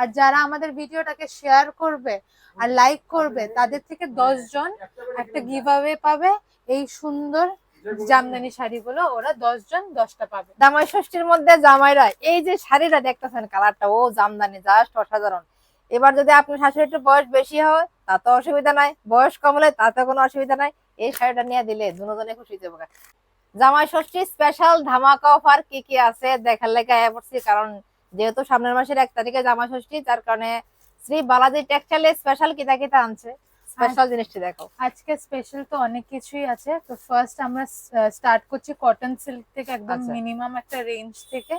আর যারা আমাদের ভিডিওটাকে শেয়ার করবে আর লাইক করবে, তাদের থেকে দশ জন একটা গিভ পাবে। এই সুন্দর জামদানি শাড়িগুলো ওরা জন দশটা পাবে। জামাই ষষ্ঠীর মধ্যে জামাইরা, এই যে শাড়িটা দেখতেছেন কালারটা ও জামদানি জাস্ট অসাধারণ। এবার যদি আপনার শাশুড়ি একটু বয়স বেশি হয় তাতে অসুবিধা নাই। বয়স কম হলে তাতে কোনো অসুবিধা নাই। এই শাড়িটা নিয়ে দিলে দুজনে খুশি দেবো জামাই ষষ্ঠী স্পেশাল ধামাকা অফার কি কি আছে? দেখার লেগে পড়ছি, কারণ যেহেতু সামনের মাসের এক তারিখে জামা ষষ্ঠী তার কারণে শ্রী বালাজি টেক্সটাইলে স্পেশাল কিতা কিতা আনছে? স্পেশাল জিনিসটি দেখো। আজকে স্পেশাল তো অনেক কিছুই আছে। তো ফার্স্ট আমরা স্টার্ট করছি কটন সিল্ক থেকে একদম আচ্ছা। মিনিমাম একটা রেঞ্জ থেকে।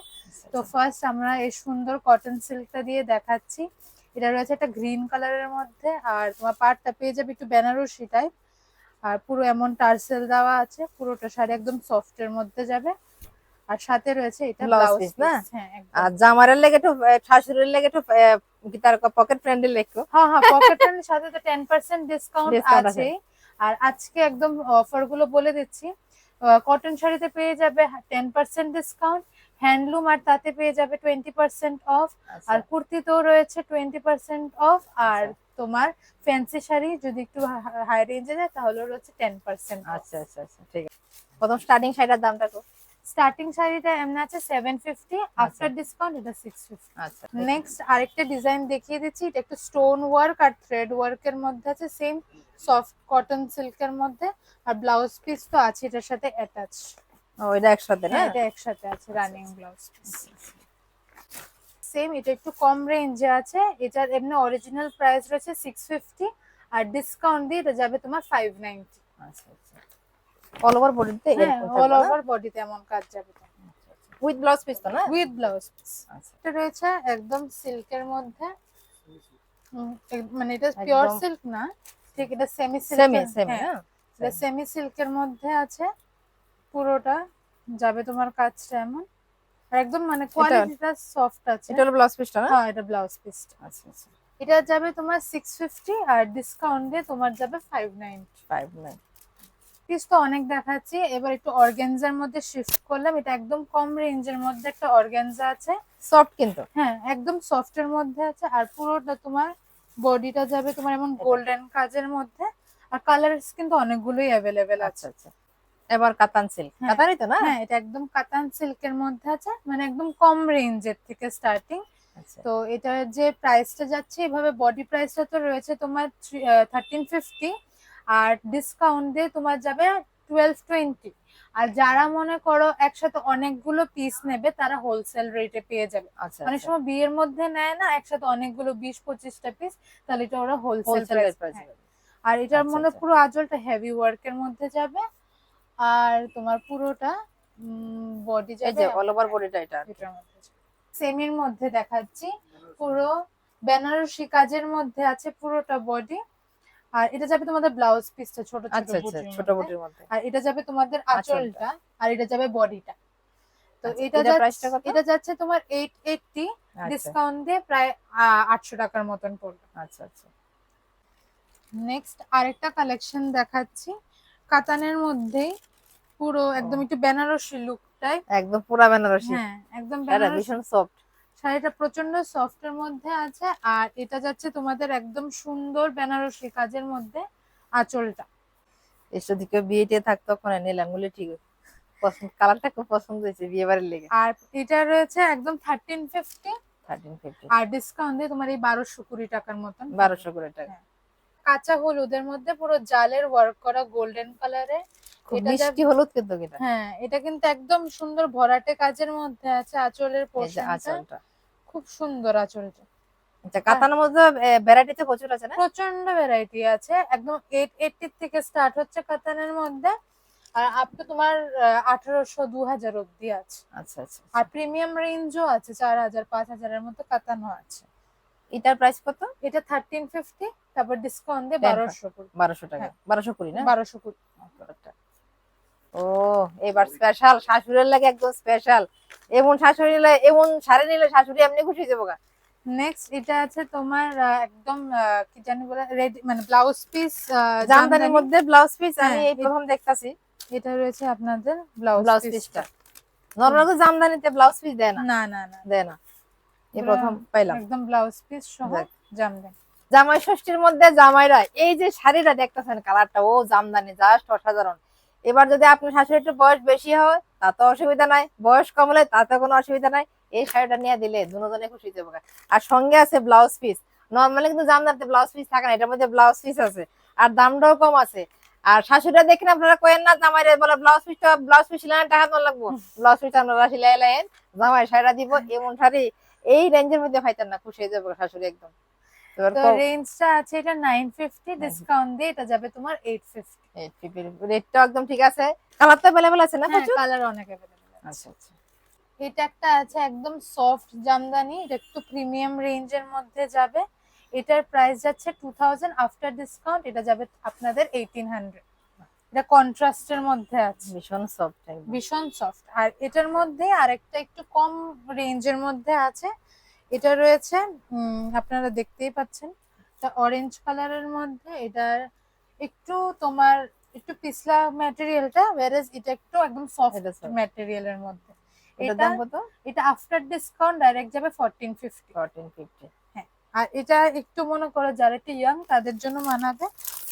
তো ফার্স্ট আমরা এই সুন্দর কটন সিল্কটা দিয়ে দেখাচ্ছি। এটা রয়েছে একটা গ্রিন কালারের মধ্যে। আর তোমার পাটটা পেয়ে যাবে একটু বেনারসি টাইপ আর পুরো এমন টার্সেল দেওয়া আছে। পুরোটা শাড়ি একদম সফট এর মধ্যে যাবে। আর সাথে রয়েছে এটা ব্লাউজ piece না? হ্যাঁ আর জামারের লেগে একটু শাশুড়ির লেগে একটু তার পকেট ফ্রেন্ডলি লেখো হ্যাঁ হ্যাঁ পকেট পকেটের সাথে তো টেন পার্সেন্ট ডিসকাউন্ট আছে। আর আজকে একদম অফারগুলো বলে দিচ্ছি। কটন শাড়িতে পেয়ে যাবে টেন পার্সেন্ট ডিসকাউন্ট হ্যান্ডলুম আর তাতে পেয়ে যাবে টোয়েন্টি পার্সেন্ট অফ আর কুর্তিতেও রয়েছে টোয়েন্টি পার্সেন্ট অফ আর তোমার ফ্যান্সি শাড়ি যদি একটু হাই রেঞ্জে যায় তাহলে রয়েছে টেন পার্সেন্ট আচ্ছা আচ্ছা আচ্ছা ঠিক আছে। প্রথম স্টার্টিং শাড়িটার দামটা কত স্টার্টিং শাড়িটা এমনি আছে সেভেন ফিফটি আফটার ডিসকাউন্ট এটা সিক্স ফিফটি আচ্ছা নেক্সট আরেকটা ডিজাইন দেখিয়ে দিচ্ছি এটা একটু স্টোন ওয়ার্ক আর থ্রেড ওয়ার্কের মধ্যে আছে সেম সফট কটন সিল্কের মধ্যে আর ব্লাউজ পিস তো আছে এটার সাথে অ্যাটাচ ও এটা একসাথে না? এটা একসাথে আছে রানিং ব্লাউজ পিস সেম এটা একটু কম রেঞ্জে আছে এটার এমনি অরিজিনাল প্রাইস রয়েছে সিক্স ফিফটি আর ডিসকাউন্ট দিয়ে এটা যাবে তোমার ফাইভ নাইনটি আচ্ছা আচ্ছা। অল ওভার বডিতে অল ওভার বডিতে এমন কাজ যাবে উইথ ব্লাউজ পিস তো না? উইথ ব্লাউজ পিস এটা রয়েছে একদম সিল্কের মধ্যে। মানে এটা পিওর সিল্ক না ঠিক এটা সেমি সেমি সিল্ক সেমি হ্যাঁ এটা সেমি সিল্কের মধ্যে আছে। পুরোটা যাবে তোমার কাজটা এমন। আর একদম মানে কোয়ালিটিটা সফট আছে। এটা হলো ব্লাউজ পিসটা না? হ্যাঁ এটা ব্লাউজ পিস আচ্ছা আচ্ছা। এটা যাবে তোমার সিক্স ফিফটি আর ডিসকাউন্ট দিয়ে তোমার যাবে five ninety five nine piece তো অনেক দেখাচ্ছি। এবার একটু অর্গেনজার মধ্যে শিফট করলাম। এটা একদম কম রেঞ্জের মধ্যে একটা অর্গেনজা আছে। সফট কিন্তু? হ্যাঁ একদম সফট এর মধ্যে আছে। আর পুরোটা তোমার বডিটা যাবে তোমার এমন গোল্ডেন কাজের মধ্যে। আর কালারস কিন্তু অনেকগুলোই অ্যাভেলেবেল আছে। আচ্ছা আচ্ছা। এবার কাতান সিল্ক হ্যাঁ। কাতানই তো না? হ্যাঁ এটা একদম কাতান সিল্কের মধ্যে আছে। মানে একদম কম রেঞ্জের থেকে স্টার্টিং আচ্ছা। তো এটার যে প্রাইসটা যাচ্ছে এভাবে বডি প্রাইসটা তো রয়েছে তোমার থার্টিন ফিফটি আর ডিসকাউন্ট দিয়ে তোমার যাবে টুয়েলভ টোয়েন্টি আর যারা মনে করো একসাথে অনেকগুলো পিস নেবে তারা হোলসেল রেটে পেয়ে যাবে। আচ্ছা অনেক সময় বিয়ের মধ্যে নেয় না একসাথে অনেকগুলো বিশ পঁচিশটা পিস তাহলে এটা ওরা হোলসেল আর এটার আচ্ছা, মনে আচ্ছা। পুরো আঁচলটা হেভি ওয়ার্কের মধ্যে যাবে। আর তোমার পুরোটা বডি যাবে যে অল ওভার বডিটা এটা সেমির মধ্যে দেখাচ্ছি। পুরো বেনারসি কাজের মধ্যে আছে পুরোটা বডি আর এটা যাবে তোমাদের ব্লাউজ পিসটা ছোট ছোট আচ্ছা আচ্ছা ছোট মধ্যে। বুটির মধ্যে। আর এটা যাবে তোমাদের আঁচলটা। আর এটা যাবে বডিটা তো আচ্ছা, এটা? এটা যাচ্ছে তোমার এইট এইটটি আচ্ছা। ডিসকাউন্ট দিয়ে প্রায় আটশো টাকার মতন পড়বে। আচ্ছা আচ্ছা। নেক্সট আরেকটা কালেকশন দেখাচ্ছি। কাতানের মধ্যেই পুরো একদম একটু বেনারসি লুকটাই একদম পুরা বেনারসি। হ্যাঁ একদম বেনারসি। ভীষণ সফট শাড়িটা প্রচণ্ড সফট এর মধ্যে আছে আর এটা যাচ্ছে তোমাদের একদম সুন্দর বেনারসি কাজের মধ্যে আঁচলটা। এসব দিকে বিয়ে থাকতো ওখানে নিলাম বলে ঠিক পছন্দ কালারটা খুব পছন্দ হয়েছে বিয়ে বাড়ির লেগে। আর এটা রয়েছে একদম থার্টিন ফিফটি থার্টিন ফিফটি আর ডিসকাউন্ট দিয়ে তোমার এই বারোশো কুড়ি টাকার মতন। বারোশো করে টাকা। কাঁচা হলুদের মধ্যে পুরো জালের ওয়ার্ক করা গোল্ডেন কালারে মিষ্টি হলুদ কিন্তু এটা। হ্যাঁ এটা কিন্তু একদম সুন্দর ভরাটে কাজের মধ্যে আছে আঁচলের পোর্শনটা খুব সুন্দর আঁচলটা আচ্ছা কাতানের মধ্যে ভ্যারাইটিতে প্রচুর আছে না? প্রচণ্ড ভ্যারাইটি আছে। একদম এইট এইটটি থেকে স্টার্ট হচ্ছে কাতানের মধ্যে। আর আপ টু তোমার আঠারোশো দু হাজার অব্দি আছে। আচ্ছা আচ্ছা আর প্রিমিয়াম রেঞ্জও আছে চার হাজার পাঁচ হাজারের মতো কাতানও আছে। এটার প্রাইস কত? এটা থার্টিন ফিফটি তারপর ডিসকাউন্ট দিয়ে 10 বারোশো বারোশো টাকা। হ্যাঁ। বারোশো কুড়ি না? বারোশো কুড়ি। ও এবার স্পেশাল শাশুড়ির লাগে একদম স্পেশাল এমন শাশুড়ি নিলে এমন শাড়ি নিলে শাশুড়ি এমনি খুশি যাব গা। নেক্সট এটা আছে তোমার একদম কি জানি বলে রেড মানে ব্লাউজ পিস জামদানির মধ্যে ব্লাউজ পিস আমি হ্যাঁ, এই প্রথম দেখতাছি। এটা রয়েছে আপনাদের ব্লাউজ ব্লাউজ পিসটা নর্মাল তো জামদানিতে ব্লাউজ পিস দেয় না। না না না। দেয় না। এই প্রথম পাইলাম। একদম ব্লাউজ পিস সহ জামদানি। জামাই ষষ্ঠীর মধ্যে জামাইরা এই যে শাড়িটা দেখতেছেন কালারটা ও জামদানি জাস্ট অসাধারণ। এবার যদি আপনার শাশুড়ি একটু বয়স বেশি হয় তাতে অসুবিধা নাই। বয়স কম হলে তাতে কোনো অসুবিধা নাই। এই শাড়িটা নিয়ে দিলে দুজনে খুশি যাব। আর সঙ্গে আছে ব্লাউজ পিস নর্মালি কিন্তু জামদানিতে ব্লাউজ পিস থাকে না এটার মধ্যে ব্লাউজ পিস আছে। আর দামটাও কম আছে। আর শাশুড়িরা দেখেন আপনারা কোয়েন না জামাইরে বলে ব্লাউজ পিসটা ব্লাউজ পিস সিলাইন টাকা তো লাগবো? ব্লাউজ পিস আপনারা সিলাই লাইন জামাই শাড়িটা দিব এমন শাড়ি এই রেঞ্জের মধ্যে পাইতেন না খুশি হয়ে যাব শাশুড়ি একদম। তো ক- রেঞ্জটা আছে এটা 950 ডিসকাউন্ট দিয়ে এটা যাবে তোমার 850 রেটটা একদম ঠিক আছে কালার তো অ্যাভেলেবল আছে না হ্যাঁ প্রচুর কালার অনেক अवेलेबल আছে আচ্ছা আচ্ছা এটা একটা আছে একদম সফট জামদানি এটা একটু প্রিমিয়াম রেঞ্জের মধ্যে যাবে এটার প্রাইস যাচ্ছে 2000 আফটার ডিসকাউন্ট এটা যাবে আপনাদের 1800 এটা কন্ট্রাস্টের মধ্যে আছে ভীষণ সফট একদম ভীষণ সফট আর এটার মধ্যে আরেকটা একটু কম রেঞ্জের মধ্যে আছে এটা রয়েছে আপনারা দেখতেই পাচ্ছেন। এটা অরেঞ্জ কালারের মধ্যে এটার একটু তোমার একটু পিছলা ম্যাটেরিয়ালটা ওয়ারেজ এটা একটু একদম সফট এটা ম্যাটেরিয়ালের মধ্যে। এটা দাম কত? এটা আফটার ডিসকাউন্ট ডাইরেক্ট যাবে ফোরটিন ফিফটি ফোরটিন ফিফটি আর এটা একটু মনে করো যারা একটু ইয়াং তাদের জন্য মানাবে।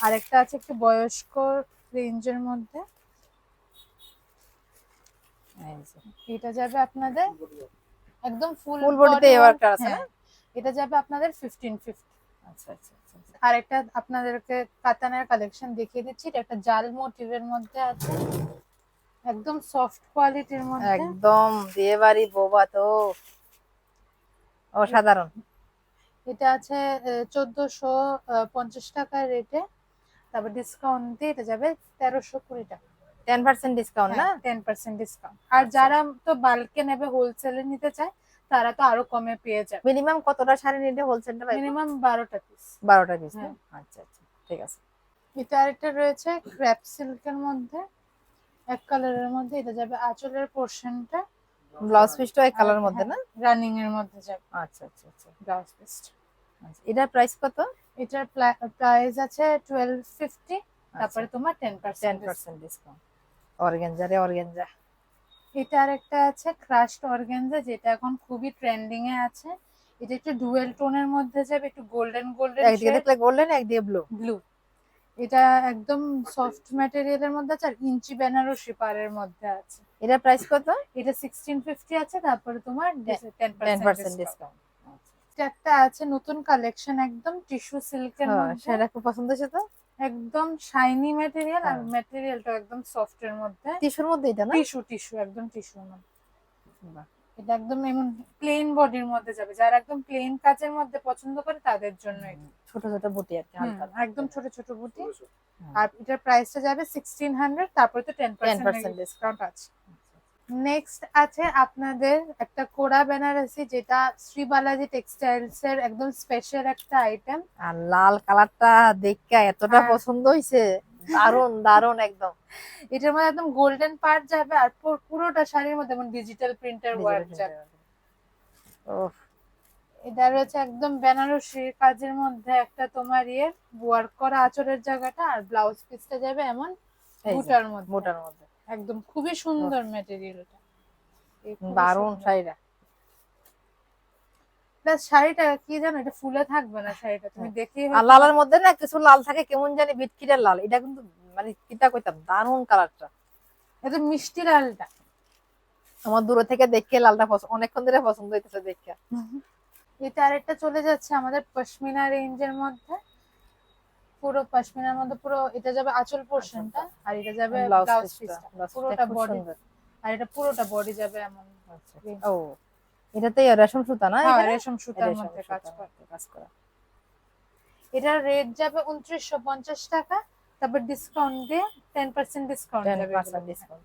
আর একটা আছে একটু বয়স্ক রেঞ্জের মধ্যে। এটা যাবে আপনাদের একদম ফুল Full body তে আছে না? এটা যাবে আপনাদের ফিফটিন ফিফটি আচ্ছা আচ্ছা আচ্ছা আচ্ছা। আর একটা আপনাদেরকে কাতানের কালেকশন দেখিয়ে দিচ্ছি এটা একটা জাল মোটিভের মধ্যে আছে। একদম সফট কোয়ালিটির মধ্যে। একদম বিয়ে বাড়ি বোবা তো। অসাধারণ। এটা আছে চোদ্দশো পঞ্চাশ টাকার রেটে তারপর ডিসকাউন্ট দিয়ে এটা যাবে তেরোশো কুড়ি টাকা। টেন পার্সেন্ট ডিসকাউন্ট না? টেন পার্সেন্ট ডিসকাউন্ট আর আচ্ছা। যারা তো বাল্কে নেবে হোলসেলে নিতে চায় তারা তো আরও কমে পেয়ে যাবে। মিনিমাম কতটা শাড়ি নিলে হোলসেলটা মিনিমাম বারোটা পিস বারোটা পিস হ্যাঁ। আচ্ছা আচ্ছা ঠিক আছে। এটা আরেকটা রয়েছে ক্র্যাপ সিল্কের মধ্যে। এক কালারের মধ্যে এটা যাবে আঁচলের পোর্শনটা ব্লাউজ পিসটা এই কালার মধ্যে না? রানিং এর মধ্যে যাবে। আচ্ছা আচ্ছা আচ্ছা। ব্লাউজ পিস আচ্ছা এটার প্রাইস কত? এটার প্রাইস আছে টুয়েলভ ফিফটি তারপরে তোমার ten ten percent percent discount organza রে অর্গেনজা। এটা আর একটা আছে ক্রাশড অর্গানজা যেটা এখন খুবই ট্রেন্ডিং এ আছে। এটা একটু ডুয়েল টোনের মধ্যে যাবে একটু গোল্ডেন গোল্ডেন একদিকে দেখলে গোল্ডেন একদিকে ব্লু ব্লু এটা একদম সফট ম্যাটেরিয়ালের মধ্যে আছে আর ইঞ্চি বেনারসি পাড়ের মধ্যে আছে। এটা প্রাইস কত? এটা সিক্সটিন ফিফটি আছে তারপরে তোমার টেন পার্সেন্ট ডিসকাউন্ট একটা আছে নতুন কালেকশন একদম টিস্যু সিল্কের মধ্যে হ্যাঁ, সেটা খুব পছন্দ হয়েছে তো? একদম শাইনি ম্যাটেরিয়াল আর। ম্যাটেরিয়ালটা একদম সফট এর মধ্যে। টিস্যুর মধ্যে এটা না? টিস্যু টিস্যু একদম টিস্যুর মধ্যে। এটা একদম এমন প্লেন বডির মধ্যে যাবে। যারা একদম প্লেন কাজের মধ্যে পছন্দ করে তাদের জন্য এটা। ছোট ছোট বুটি আর কি একদম ছোট ছোট বুটি। আর এটার প্রাইসটা যাবে সিক্সটিন হান্ড্রেড তারপরে তো টেন 10% পার্সেন্ট ডিসকাউন্ট আছে। নেক্সট আছে আপনাদের একটা কোড়া বেনারসি যেটা শ্রী বালাজি টেক্সটাইলস এর একদম স্পেশাল একটা আইটেম আর লাল কালারটা দেখে এতটা হ্যাঁ। পছন্দ হইছে। দারুণ দারুণ একদম। এটার মধ্যে একদম গোল্ডেন পার্ট যাবে আর পুরোটা শাড়ির মধ্যে যেমন ডিজিটাল প্রিন্টার ওয়ার্ক যাবে। এটা রয়েছে একদম বেনারসি কাজের মধ্যে একটা তোমার ইয়ে ওয়ার্ক করা আঁচলের জায়গাটা আর ব্লাউজ পিসটা যাবে এমন মোটার মধ্যে। মোটার মধ্যে। একদম খুবই সুন্দর ম্যাটেরিয়ালটা দারুণ শাড়িটা। প্লাস শাড়িটা কি জানো এটা ফুলে থাকবে না শাড়িটা তুমি দেখেই আর লালের মধ্যে না কিছু লাল থাকে কেমন জানি বিটকিটার লাল। এটা কিন্তু মানে কিতা কইতাম দারুণ কালারটা। এটা মিষ্টি লালটা। আমার দূরে থেকে দেখে লালটা পছন্দ অনেকক্ষণ ধরে পছন্দ হইতেছে দেখে। এটা আরেকটা চলে যাচ্ছে আমাদের পশমিনা রেঞ্জের মধ্যে। পুরো পশমিনার মধ্যে পুরো এটা যাবে আঁচল পোর্শনটা আর এটা যাবে ব্লাউজ পিসটা পুরোটা বডি আর এটা পুরোটা বডি যাবে এমন ও এটাতে রেশম সুতা না হ্যাঁ রেশম সুতার মধ্যে কাজ করে। মধ্যে কাজ করা। এটার রেট যাবে উনত্রিশশো পঞ্চাশ টাকা তারপর ডিসকাউন্ট দিয়ে টেন পার্সেন্ট ডিসকাউন্ট 10% যাবে discount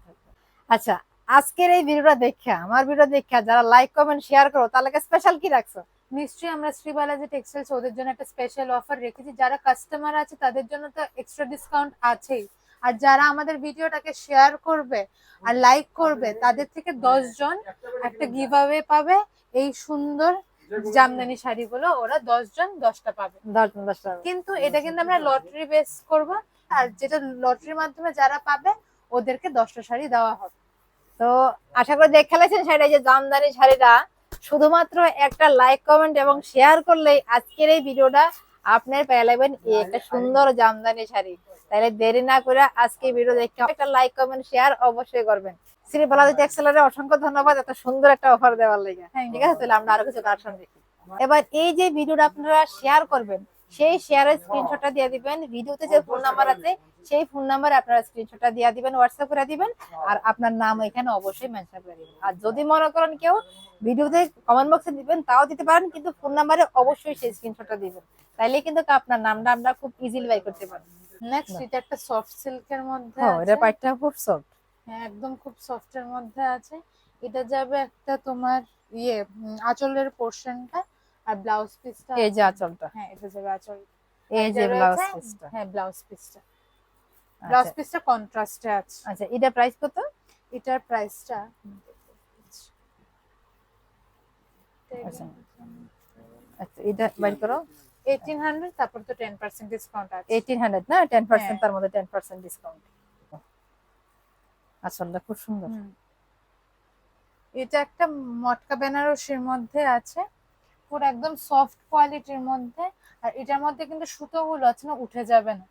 আচ্ছা আজকের এই ভিডিওটা দেখা আমার ভিডিও দেখা যারা লাইক কমেন্ট শেয়ার করো তাহলে স্পেশাল কি রাখছো? নিশ্চয়ই আমরা শ্রীবালাজি টেক্সটাইলস ওদের জন্য একটা স্পেশাল অফার রেখেছি। যারা কাস্টমার আছে তাদের জন্য তো এক্সট্রা ডিসকাউন্ট আছেই। আর যারা আমাদের ভিডিওটাকে শেয়ার করবে আর লাইক করবে তাদের থেকে দশ জন একটা গিভ অ্যাওয়ে পাবে। এই সুন্দর জামদানি শাড়িগুলো ওরা দশ জন দশটা পাবে। কিন্তু এটা কিন্তু আমরা লটারি বেস করব। আর যেটা লটারির মাধ্যমে যারা পাবে ওদেরকে দশটা শাড়ি দেওয়া হবে। তো আশা করি দেখে লেছেন শাড়িটা যে জামদানি শাড়িটা। শুধুমাত্র একটা লাইক কমেন্ট এবং শেয়ার করলেই আজকের এই ভিডিওটা আপনার পেয়ে লাগবেন এই একটা সুন্দর জামদানি শাড়ি। তাহলে দেরি না করে আজকে ভিডিও দেখতে একটা লাইক কমেন্ট শেয়ার অবশ্যই করবেন। শ্রী বালাজি টেক্সেলারে অসংখ্য ধন্যবাদ এত সুন্দর একটা অফার দেওয়ার লেগে। ঠিক আছে? তাহলে আমরা আরও কিছু কালেকশন দেখি। এবার এই যে ভিডিওটা আপনারা শেয়ার করবেন সেই শেয়ারের স্ক্রিনশটটা দিয়ে দিবেন। ভিডিওতে যে ফোন নাম্বার আছে সেই ফোন নাম্বারে আপনারা স্ক্রিনশটটা দিয়ে দিবেন হোয়াটসঅ্যাপ করে দিবেন আর আপনার নাম এখানে অবশ্যই মেনশন করে দিবেন। আর যদি মনে করেন কেউ ভিডিওতে কমেন্ট বক্সে দিবেন তাও দিতে পারেন কিন্তু ফোন নাম্বারে অবশ্যই সেই স্ক্রিনশটটা দিবেন। তাইলে কিন্তু আপনার নামটা আমরা খুব ইজিলি বাই করতে পারব নেক্সট এটা একটা সফট সিল্কের মধ্যে হ্যাঁ এটা আছে। পাইটটা খুব সফট হ্যাঁ একদম খুব সফটের মধ্যে আছে। এটা যাবে একটা তোমার ইয়ে আঁচলের পোর্শনটা আর ব্লাউজ পিসটা এই যে আঁচলটা। হ্যাঁ এটা যাবে আঁচল। এই যে ব্লাউজ পিসটা। হ্যাঁ ব্লাউজ পিসটা। ব্লাউজ আচ্ছা পিসটা কন্ট্রাস্টে আছে। আচ্ছা এটা প্রাইস কত? এটার প্রাইসটা আচ্ছা। আচ্ছা এটা বাইর করো। এইটিন হান্ড্রেড তারপর তো টেন পার্সেন্ট ডিসকাউন্ট আছে। এইটিন হান্ড্রেড না? টেন পার্সেন্ট হ্যাঁ। তার মধ্যে টেন পার্সেন্ট ডিসকাউন্ট আসলটা খুব সুন্দর। এটা একটা মটকা বেনারসির মধ্যে আছে। পুরো একদম সফট কোয়ালিটির মধ্যে আর এটার মধ্যে কিন্তু সুতোগুলো আছে না উঠে যাবে না।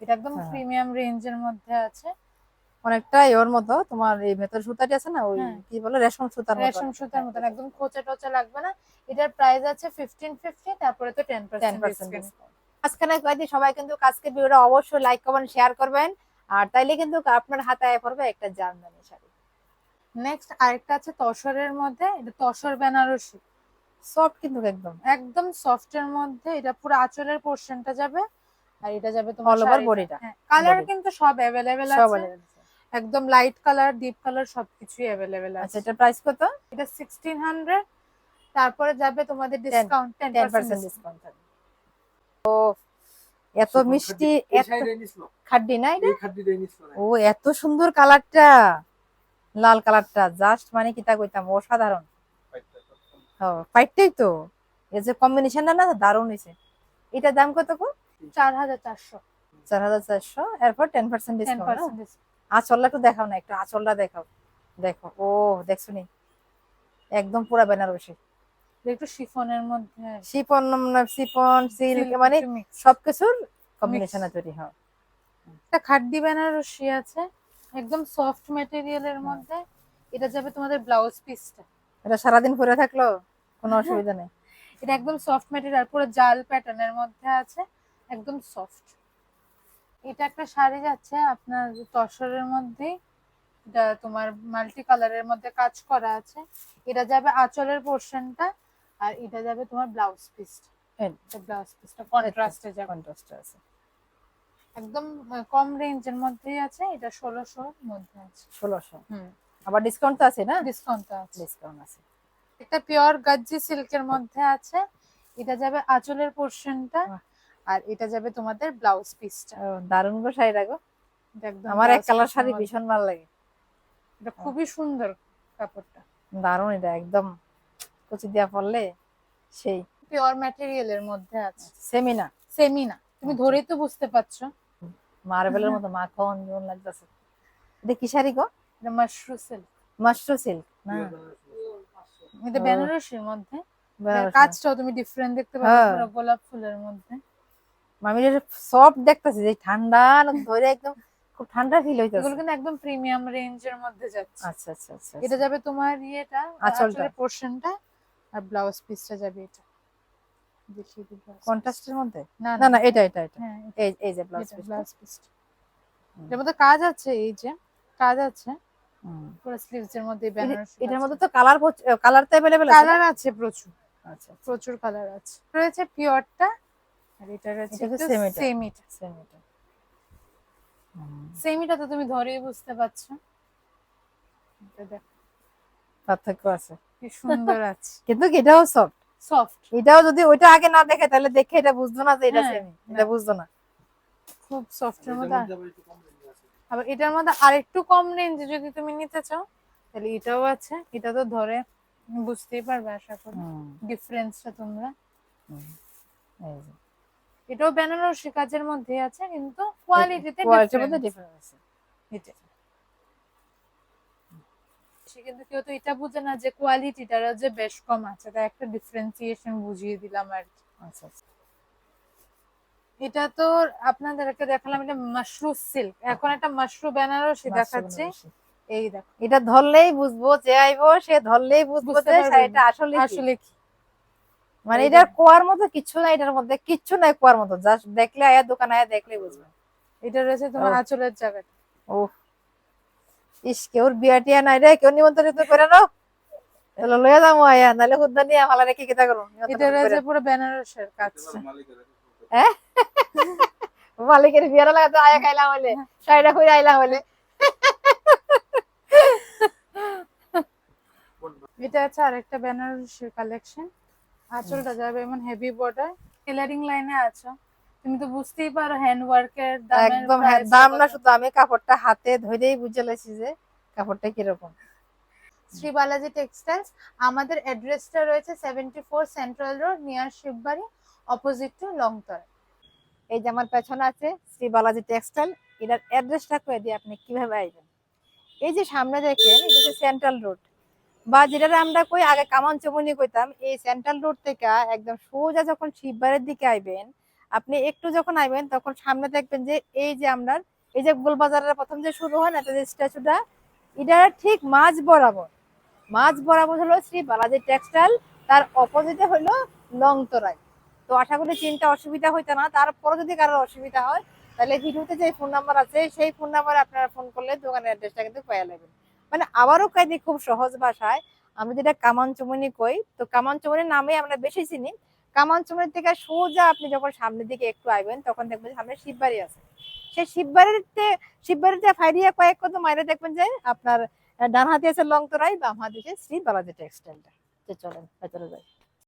এটা একদম হ্যাঁ। প্রিমিয়াম রেঞ্জের মধ্যে আছে। অনেকটা ওর মতো তোমার এই ভেতর সুতাটি আছে না ওই হ্যাঁ। কি বলে রেশম সুতার মতো। রেশম সুতার মতন একদম খোঁচা টোচা লাগবে না। এটার প্রাইস আছে ফিফটিন ফিফটি তারপরে তো টেন টেন পার্সেন্ট পার্সেন্ট আজকালে কয়েকদিন সবাই কিন্তু আজকের ভিডিওটা অবশ্যই লাইক কমেন্ট শেয়ার করবেন। আর তাইলে কিন্তু আপনার হাতে আয় পড়বে একটা জার্মানি শাড়ি। নেক্সট আরেকটা আছে তসরের মধ্যে এটা তসর বেনারসি। সফট কিন্তু একদম। একদম সফটের মধ্যে এটা পুরো আঁচলের পোর্শনটা যাবে আর এটা যাবে তোমার All over bodyটা। কালার কিন্তু সব অ্যাভেলেবেল আছে। একদম লাইট কালার ডিপ কালার সবকিছুই আচ্ছা আছে। এটা প্রাইস কত? এটা সিক্সটিন হান্ড্রেড তারপরে যাবে তোমাদের discount ten ten percent percent discount থাকবে। ও এত মিষ্টি এত খাড্ডি না এটা? ও এত সুন্দর কালারটা লাল কালারটা জাস্ট মানে কি তা কইতাম অসাধারণ। হ্যাঁ পাইটটাই তো? এই যে কম্বিনেশনটা না দারুণ হয়েছে। এটার দাম কত গো? চার হাজার চারশো। চার হাজার চারশো এরপর টেন পার্সেন্ট ডিসকাউন্ট আঁচলটা একটু দেখাও না একটু আঁচলটা দেখাও। দেখো ও দেখছ নি? একদম পুরা বেনারসি। একটু শিফনের মধ্যে। শিপন শিপন সিল্ক মানে সবকিছুর কম্বিনেশনে তৈরি হয়। একটা খাড্ডি বেনারসি আছে একদম সফট ম্যাটেরিয়ালের মধ্যে। এটা যাবে তোমাদের ব্লাউজ পিসটা এটা সারাদিন পরে থাকল? কোনো অসুবিধা নেই। এটা একদম সফট ম্যাটেরিয়াল পুরো জাল প্যাটার্নের মধ্যে আছে একদম সফট এটা একটা শাড়ি যাচ্ছে আপনার তসরের মধ্যে এটা তোমার মাল্টি কালারের মধ্যে কাজ করা আছে। এটা যাবে আঁচলের পোর্শনটা আর এটা যাবে তোমার ব্লাউজ পিসটা ব্লাউজ পিসটা কন্ট্রাস্টে যাবে। কন্ট্রাস্ট আছে। একদম কম রেঞ্জের মধ্যেই আছে এটা ষোলোশোর মধ্যে আছে। ষোলোশো। হুম। আবার ডিসকাউন্ট তো আছে না? ডিসকাউন্ট আছে। ডিসকাউন্ট আছে। একটা পিওর গাজ্জি সিল্কের মধ্যে আছে। এটা যাবে আঁচলের পোর্শনটা আর এটা যাবে তোমাদের ব্লাউজ পিসটা। দারুণ গো এটা একদম আমার এক কালার শাড়ি ভীষণ ভালো লাগে। এটা খুবই সুন্দর কাপড়টা। দারুণ এটা একদম। কুচি দিয়া পড়লে সেই। পিওর ম্যাটেরিয়ালের মধ্যে আছে। সেমিনা। সেমি না তুমি আচ্ছা। ধরেই তো বুঝতে পারছ। মার্বেলের মতো মাখন যেমন লাগতেছে। এটা কি শাড়ি গো? এটা মাশরু সিল্ক। মাশরু সিল্ক না। এটা ও। বেনারসির মধ্যে। কাজটাও তুমি ডিফারেন্ট দেখতে পাবে হ্যাঁ। গোলাপ ফুলের মধ্যে। আমি সফট দেখতেছি যে ঠান্ডা ধরে একদম খুব ঠান্ডা ফিল হইতেছে। এগুলো কিন্তু একদম প্রিমিয়াম রেঞ্জের মধ্যে যাচ্ছে। আচ্ছা আচ্ছা আচ্ছা এটা যাবে তোমার ইয়েটা আঁচলটা। পোর্শনটা আর ব্লাউজ পিসটা যাবে এটা। দেখিয়ে দিই কন্ট্রাস্টের মধ্যে? না না। না এটা এটা এটা। হ্যাঁ এই এই যে ব্লাউজ এটা ব্লাউজ পিসটা এর মধ্যে কাজ আছে এই যে কাজ আছে। পুরো স্লিভস এর মধ্যে বেনারসি এটার মধ্যে তো কালার কালার তো अवेलेबल আছে কালার আছে প্রচুর আচ্ছা প্রচুর কালার আছে রয়েছে পিওরটা আর এটা রয়েছে এটা কি semi টা? সেমিটা সেম এটা হুম, সেমিটা তো তুমি ধরেই বুঝতে পারছো এটা দেখো পার্থক্য আছে কি সুন্দর আছে কিন্তু এটাও সফট সফট এটাও যদি ওইটা আগে না দেখে তাহলে দেখে এটা বুঝতো না যে এটা হ্যাঁ, সেমি এটা বুঝতো না খুব সফটের মধ্যে আবার এটার মধ্যে আরেকটু কম রেঞ্জে যদি তুমি নিতে চাও তাহলে এটাও আছে। এটা তো ধরে বুঝতেই পারবে আশা করি। ডিফারেন্সটা তোমরা। এটাও বেনারসি কাজের মধ্যে আছে কিন্তু কোয়ালিটিতে ডিফারেন্স আছে। এটা কিন্তু কেউ তো এটা বুঝে না যে কোয়ালিটিটার যে বেশ কম আছে তাই একটা ডিফারেন্সিয়েশন বুঝিয়ে দিলাম আর কি। আচ্ছা আচ্ছা। এটা তো আপনাদেরকে দেখালাম এটা মাশরু সিল্ক এখন একটা মাশরু বেনারসি দেখাচ্ছি। এই দেখো এটা ধরলেই বুঝব যে আইবো সে ধরলেই বুঝব যে। শাড়িটা আসলে। আসলে কি। মানে এটার কোয়ার মতো কিছু নাই এটার মধ্যে কিচ্ছু নাই কোয়ার মতো। জাস্ট দেখলে আয়া দোকান আয়া দেখলেই বুঝবে এটা রয়েছে তোমার। আঁচলের জায়গাটা। ও ইস কেউ বিয়া টিয়া নাই রে কেউ নিমন্ত্রিত করে নাও। তাহলে লইয়া যাব আয়া নাহলে খুদ্া নিয়ে ভালো রেখে কিতা করো এটা রয়েছে পুরো বেনারসের কাজ। মালিকের বিয়ার লাগাতে আয়া খাইলাম হলে শাড়িটা কইরা আইলাম হলে এটা আছে আরেকটা বেনারসির কালেকশন আঁচলটা যাবে এমন হেভি বর্ডার টেলারিং লাইনে আছো। তুমি তো বুঝতেই পারো হ্যান্ড ওয়ার্কের একদম হ্যাঁ দাম না শুধু আমি কাপড়টা হাতে ধরেই বুঝে লেছি যে কাপড়টা কীরকম। শ্রী বালাজি টেক্সটাইলস আমাদের অ্যাড্রেসটা রয়েছে seventy four central road near Shibbari opposite to Longtharai এই যে আমার পেছনে আছে শ্রী বালাজি টেক্সটাইল, এটার অ্যাড্রেসটা করে দিয়ে আপনি কীভাবে আইবেন? এই যে সামনে দেখেন, এটা হচ্ছে সেন্ট্রাল রোড। বা যেটা আমরা কই, আগে কামান চমনি কইতাম, এই সেন্ট্রাল রোড থেকে একদম সোজা যখন শিববাড়ির দিকে আইবেন, আপনি একটু যখন আইবেন, তখন সামনে দেখবেন যে এই যে আমরা এই যে গোলবাজারের প্রথম যে শুরু হয় না যে স্ট্যাচুটা, এটা ঠিক মাঝ বরাবর। মাঝ বরাবর হলো শ্রী বালাজি টেক্সটাইল, তার অপোজিটে হলো লংতরাই তো আশা করি চিন্তা অসুবিধা হইতো না। তারপরে যদি কারোর অসুবিধা হয়, তাহলে ভিডিওতে যে ফোন নাম্বার আছে, সেই ফোন নাম্বারে আপনারা ফোন করলে দোকানের অ্যাড্রেসটা কিন্তু পেয়ে নেবেন মানে আবারও কাইদি খুব সহজ ভাষায় আমরা যেটা কামান চুমনি কই, তো কামান চুমনির নামে আমরা বেশি চিনি। কামান চুমনি থেকে সোজা আপনি যখন সামনের দিকে একটু আইবেন, তখন দেখবেন সামনে শিববাড়ি আছে। সেই শিববাড়িতে শিববাড়িতে ফাইরিয়া কয়েক কত মাইরে দেখবেন যে আপনার ডান হাতে আছে লংতরাই বাম হাতে আছে শ্রী বালাজি টেক্সটাইলটা চলেন, ভেতরে যাই।